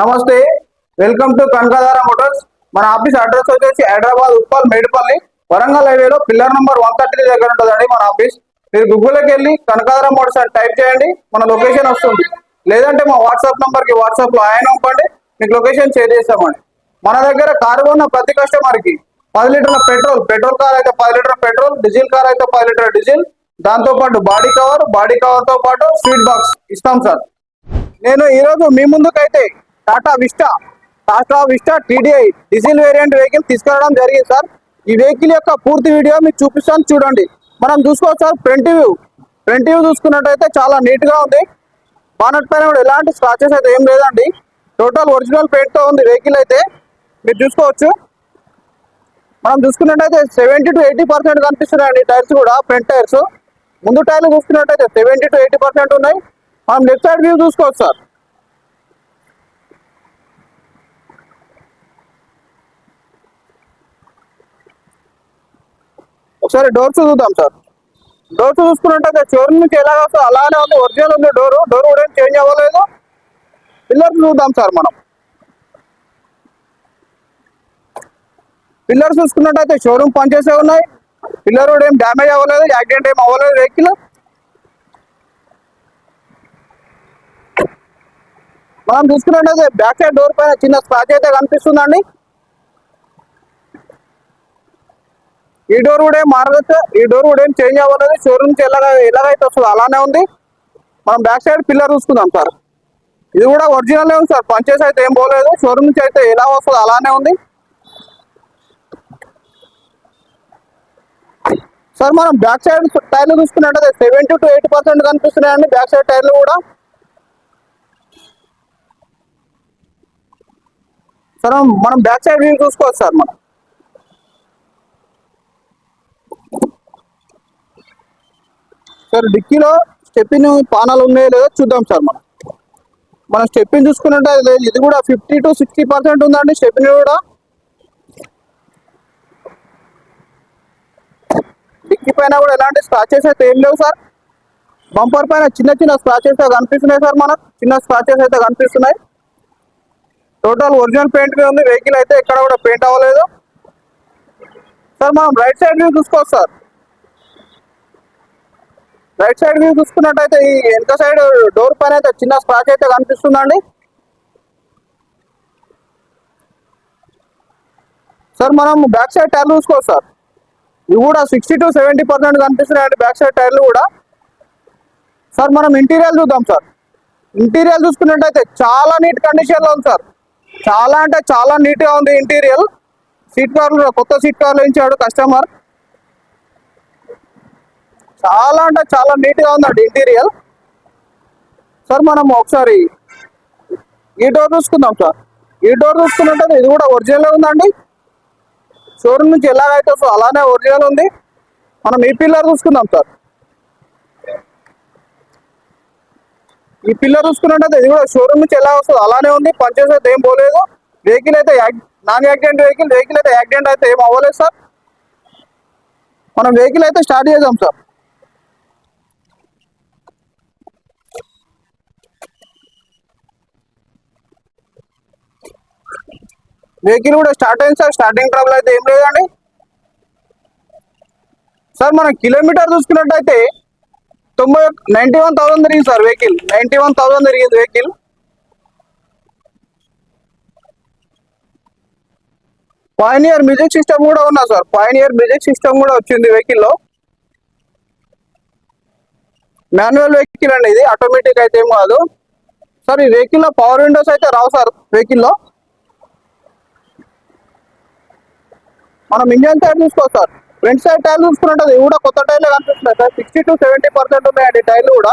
నమస్తే welcome to Kanakadhara motors. మన office address వచ్చేసి హైదరాబాద్ ఉప్పల్ మేడిపల్లి వరంగల్ హైవేలో పిల్లర్ నంబర్ వన్ థర్టీ దగ్గర ఉంటుందండి మన ఆఫీస్. మీరు గూగుల్కి వెళ్ళి కనకదార మోటార్స్ అని టైప్ చేయండి మన లొకేషన్ వస్తుంది. లేదంటే మా వాట్సాప్ నంబర్కి వాట్సాప్లో ఆయన పంపండి మీకు లొకేషన్ షేర్ చేస్తామండి. మన దగ్గర కారు ఉన్న ప్రతి కస్టమర్కి పది లీటర్ల పెట్రోల్ పెట్రోల్ కార్ అయితే పది లీటర్ పెట్రోల్ డీజిల్ కార్ అయితే పది లీటర్ డీజిల్ దాంతో పాటు బాడీ కవర్ బాడీ కవర్తో పాటు స్వీట్ బాక్స్ ఇస్తాం సార్. నేను ఈరోజు మీ ముందుకైతే Tata Vista. Tata Vista TDI diesel variant vehicle తీసుకురావడం జరిగింది సార్. ఈ వెహికల్ యొక్క పూర్తి వీడియో మీకు చూపిస్తాను చూడండి. మనం చూసుకోవచ్చు sir front view. Front view చూసుకున్నట్టయితే చాలా నీట్గా ఉంది. బానట్ పైన కూడా ఎలాంటి స్క్రాచెస్ అయితే ఏం లేదండి. టోటల్ ఒరిజినల్ పెయింట్తో ఉంది వెహికల్ అయితే. మీరు చూసుకోవచ్చు. మనం చూసుకున్నట్టయితే సెవెంటీ టు ఎయిటీ పర్సెంట్ కనిపిస్తున్నాయండి టైర్స్ కూడా ఫ్రంట్ టైర్స్. ముందు టైర్లు చూసుకున్నట్టయితే సెవెంటీ టు ఎయిటీ పర్సెంట్ ఉన్నాయి. మనం లెఫ్ట్ సైడ్ వ్యూ చూసుకోవచ్చు సార్. ఒకసారి డోర్స్ చూద్దాం సార్. డోర్స్ చూసుకున్నట్టయితే షోరూమ్ నుంచి ఎలా వస్తుందో అలానే ఉంది. ఒరిజినల్ ఉంది డోరు. డోర్ కూడా ఏం చేంజ్ అవ్వలేదు. పిల్లర్స్ చూద్దాం సార్ మనం. పిల్లర్స్ చూసుకున్నట్టయితే షోరూమ్ పనిచేసే ఉన్నాయి. పిల్లర్ కూడా ఏం డ్యామేజ్ అవ్వలేదు. యాక్సిడెంట్ ఏం అవ్వలేదు వెహికల్ మనం చూసుకున్నట్టయితే బ్యాక్ సైడ్ డోర్ పైన చిన్న స్క్రాచ్ అయితే కనిపిస్తుందండి. ఈ డోర్ కూడా ఏం మారదు. ఈ డోర్ కూడా ఏం చేంజ్ అవ్వలేదు. షోరూమ్ నుంచి ఎలాగ ఎలాగైతే వస్తుంది అలానే ఉంది. మనం బ్యాక్ సైడ్ పిల్లర్ చూసుకుందాం సార్ ఇది కూడా ఒరిజినల్ ఉంది సార్ పంచేసి అయితే ఏం పోలేదు. షోరూమ్ నుంచి అయితే ఎలా వస్తుందో అలానే ఉంది. సార్ మనం బ్యాక్ సైడ్ టైర్లు చూసుకున్నట్టయితే సెవెంటీ టు ఎయిటీ పర్సెంట్ కనిపిస్తున్నాయండి బ్యాక్ సైడ్ టైర్లు కూడా. సార్ మనం బ్యాక్ సైడ్ వ్యూ చూసుకోవచ్చు సార్ మనం. సార్ డిక్కీలో స్టెప్పిన్ పానాలు ఉన్నాయో లేదో చూద్దాం సార్ మనం. మనం స్టెప్పిన్ చూసుకున్నట్టు ఇది కూడా ఫిఫ్టీ టు సిక్స్టీ పర్సెంట్ ఉందండి స్టెప్పిన్ కూడా. డిక్కీ పైన కూడా ఎలాంటి స్క్రాచెస్ అయితే ఏం లేవు సార్. బంపర్ పైన చిన్న చిన్న స్క్రాచెస్ అయితే కనిపిస్తున్నాయి సార్ మనకు. చిన్న స్క్రాచెస్ అయితే కనిపిస్తున్నాయి. టోటల్ ఒరిజినల్ పెయింట్ మీద ఉంది. వెహికల్ అయితే ఎక్కడ కూడా పెయింట్ అవ్వలేదు. సార్ మనం రైట్ సైడ్ నుంచి చూసుకోవచ్చు సార్. రైట్ సైడ్ వ్యూ చూసుకున్నట్టయితే ఈ వెనుక సైడ్ డోర్ పైన అయితే చిన్న స్క్రాచ్ అయితే కనిపిస్తుందండి. సార్ మనం బ్యాక్ సైడ్ టైర్లు చూసుకోవచ్చు సార్. ఇవి కూడా సిక్స్టీ టు సెవెంటీ పర్సెంట్ కనిపిస్తున్నాయండి బ్యాక్ సైడ్ టైర్లు కూడా. సార్ మనం ఇంటీరియర్ చూద్దాం సార్. ఇంటీరియర్ చూసుకున్నట్టయితే చాలా నీట్ కండిషన్లో ఉంది సార్. చాలా అంటే చాలా నీట్గా ఉంది ఇంటీరియర్. సీట్ కార్లు కొత్త సీట్ కార్లు ఇచ్చాడు కస్టమర్. చాలా అంటే చాలా నీట్గా ఉందండి ఇంటీరియర్. సార్ మనం ఒకసారి ఈ డోర్ చూసుకుందాం సార్. ఈ డోర్ చూసుకున్నట్టు ఇది కూడా ఒరిజినల్ ఉందండి. షోరూమ్ నుంచి ఎలాగైతే వస్తుందో అలానే ఒరిజినల్ ఉంది. మనం ఈ పిల్లర్ చూసుకుందాం సార్. ఈ పిల్లర్ చూసుకున్నట్టు ఇది కూడా షోరూమ్ నుంచి ఎలా వస్తుంది అలానే ఉంది. పనిచేసేది అయితే ఏం పోలేదు. వెహికల్ అయితే నాన్ యాక్సిడెంట్ వెహికల్ వెహికల్ అయితే యాక్సిడెంట్ అయితే ఏం అవ్వలేదు సార్. మనం వెహికల్ అయితే స్టార్ట్ చేద్దాం సార్. వెహికల్ కూడా స్టార్ట్ అయింది సార్. స్టార్టింగ్ ట్రబుల్ అయితే ఏం లేదండి. సార్ మనం కిలోమీటర్ చూసుకున్నట్టయితే తొంభై నైంటీ వన్ థౌసండ్ తిరిగింది sir vehicle ninety one thousand తిరిగింది వెహికల్ పాయనియర్ మ్యూజిక్ సిస్టమ్ కూడా ఉన్నా సార్. పాయనియర్ మ్యూజిక్ సిస్టమ్ కూడా వచ్చింది వెహికల్లో మాన్యువల్ వెహికల్ అండి ఇది. ఆటోమేటిక్ అయితే ఏం కాదు. సార్ ఈ వెహికల్లో పవర్ విండోస్ అయితే రావు సార్ వెహికల్లో మనం ఇంజన్ సైడ్ చూసుకోవచ్చు సార్. ఫ్రంట్ సైడ్ టైర్ చూసుకుంటుంది ఇవి కూడా కొత్త టైర్లు కనిపిస్తున్నాయి sir. Sixty to seventy percent ఉన్నాయండి టైర్లు కూడా.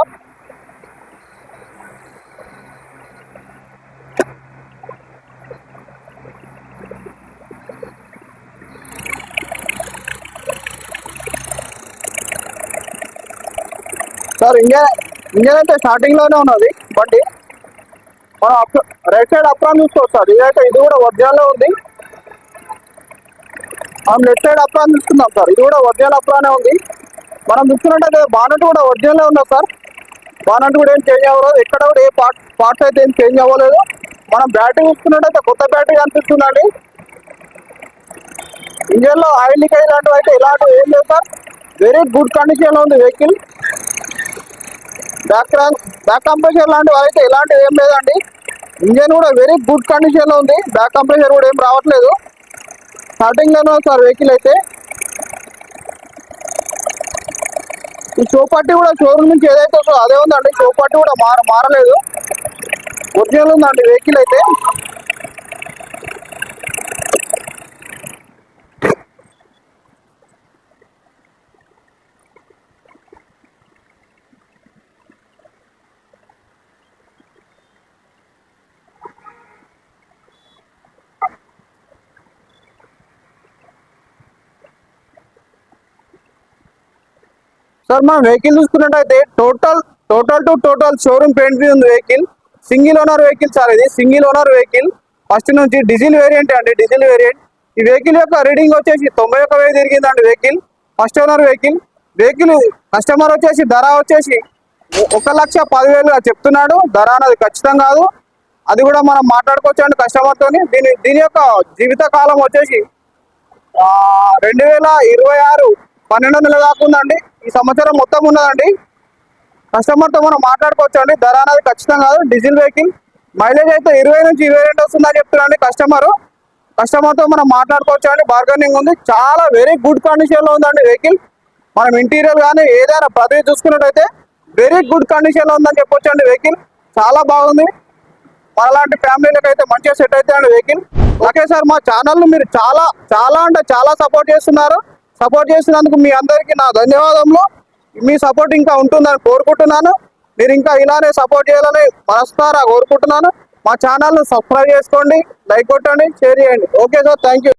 సార్ ఇంజన్ ఇంజన్ అయితే స్టార్టింగ్లోనే ఉన్నది బండి. మనం రైట్ సైడ్ అప్రాన్ చూసుకోవచ్చు సార్. ఇదైతే ఇది కూడా ఒరిజినల్ ఉంది. మనం లెఫ్ట్ సైడ్ అప్రాన్ చూస్తున్నాం సార్. ఇది కూడా ఒరిజినల్ అప్రానే ఉంది. మనం చూస్తున్నట్టయితే బానట్ కూడా ఒరిజినల్ ఉందా సార్? బానట్ కూడా ఏం చేంజ్ అవ్వలేదు. ఎక్కడ కూడా ఏ పార్ట్ పార్ట్స్ అయితే ఏం చేంజ్ అవ్వలేదు. మనం బ్యాటరీ చూసుకున్నట్టయితే కొత్త బ్యాటరీ కనిపిస్తుందండి ఇంజన్లో ఆయిల్ లీక్ ఇలాంటివి అయితే ఇలాంటివి ఏం లేదు సార్. వెరీ గుడ్ కండిషన్లో ఉంది వెహికల్ బ్యాక్ బ్యాక్ కంప్రెషర్ లాంటివి అయితే ఇలాంటివి ఏం లేదండి. ఇంజన్ కూడా వెరీ గుడ్ కండిషన్లో ఉంది. బ్యాక్ కంప్రెషర్ కూడా ఏం రావట్లేదు. స్టార్టింగ్లోనే సార్ వెహికల్ అయితే. ఈ చౌపట్టి కూడా షోరూమ్ నుంచి ఏదైతే వస్తుందో అదే ఉందండి. చౌపట్టి కూడా మార మారలేదు. ఒరిజినల్ ఉందండి వెహికల్ అయితే. సార్ మనం వెహికల్ చూసుకున్నట్టయితే total total to total showroom paint ఉంది vehicle single owner vehicle sir ఇది. సింగిల్ ఓనర్ వెహికల్ ఫస్ట్ నుంచి డీజిల్ వేరియంట్ అండి డీజిల్ వేరియంట్ ఈ వెహికల్ యొక్క రీడింగ్ వచ్చేసి తొంభై ఒక వేలు తిరిగిందండి vehicle first owner vehicle vehicle customer వచ్చేసి ధర వచ్చేసి ఒక లక్ష పదివేలుగా చెప్తున్నాడు. ధర అనేది ఖచ్చితం కాదు. అది కూడా మనం మాట్లాడుకోవచ్చు అండి కస్టమర్తో దీని దీని యొక్క జీవిత కాలం వచ్చేసి రెండు వేల ఇరవై ఆరు పన్నెండు వందల దాకా ఉందండి ఈ సంవత్సరం మొత్తం ఉన్నదండి. కస్టమర్తో మనం మాట్లాడుకోవచ్చు అండి ధర అనేది ఖచ్చితం కాదు డీజిల్ వెహికల్. మైలేజ్ అయితే ఇరవై నుంచి ఇరవై రెండు వస్తుందని చెప్తున్నాండి కస్టమర్. కస్టమర్తో మనం మాట్లాడుకోవచ్చు అండి బార్గెనింగ్ ఉంది. చాలా వెరీ గుడ్ కండిషన్లో ఉందండి వెహికల్. మనం ఇంటీరియర్ కానీ ఏదైనా ప్రతి చూసుకున్నట్టయితే వెరీ గుడ్ కండిషన్లో ఉందని చెప్పొచ్చు అండి వెహికల్. చాలా బాగుంది. మనలాంటి ఫ్యామిలీలకు అయితే మంచిగా సెట్ అయితే అండి వెహికల్. ఓకే సార్ మా ఛానల్ మీరు చాలా చాలా అంటే చాలా సపోర్ట్ చేస్తున్నారు. సపోర్ట్ చేసినందుకు మీ అందరికీ నా ధన్యవాదములు. మీ సపోర్ట్ ఇంకా ఉంటుందని కోరుకుంటున్నాను. మీరు ఇంకా ఇలానే సపోర్ట్ చేయాలని మనస్కారా కోరుకుంటున్నాను. మా ఛానల్ను సబ్స్క్రైబ్ చేసుకోండి లైక్ కొట్టండి షేర్ చేయండి. Okay sir thank you.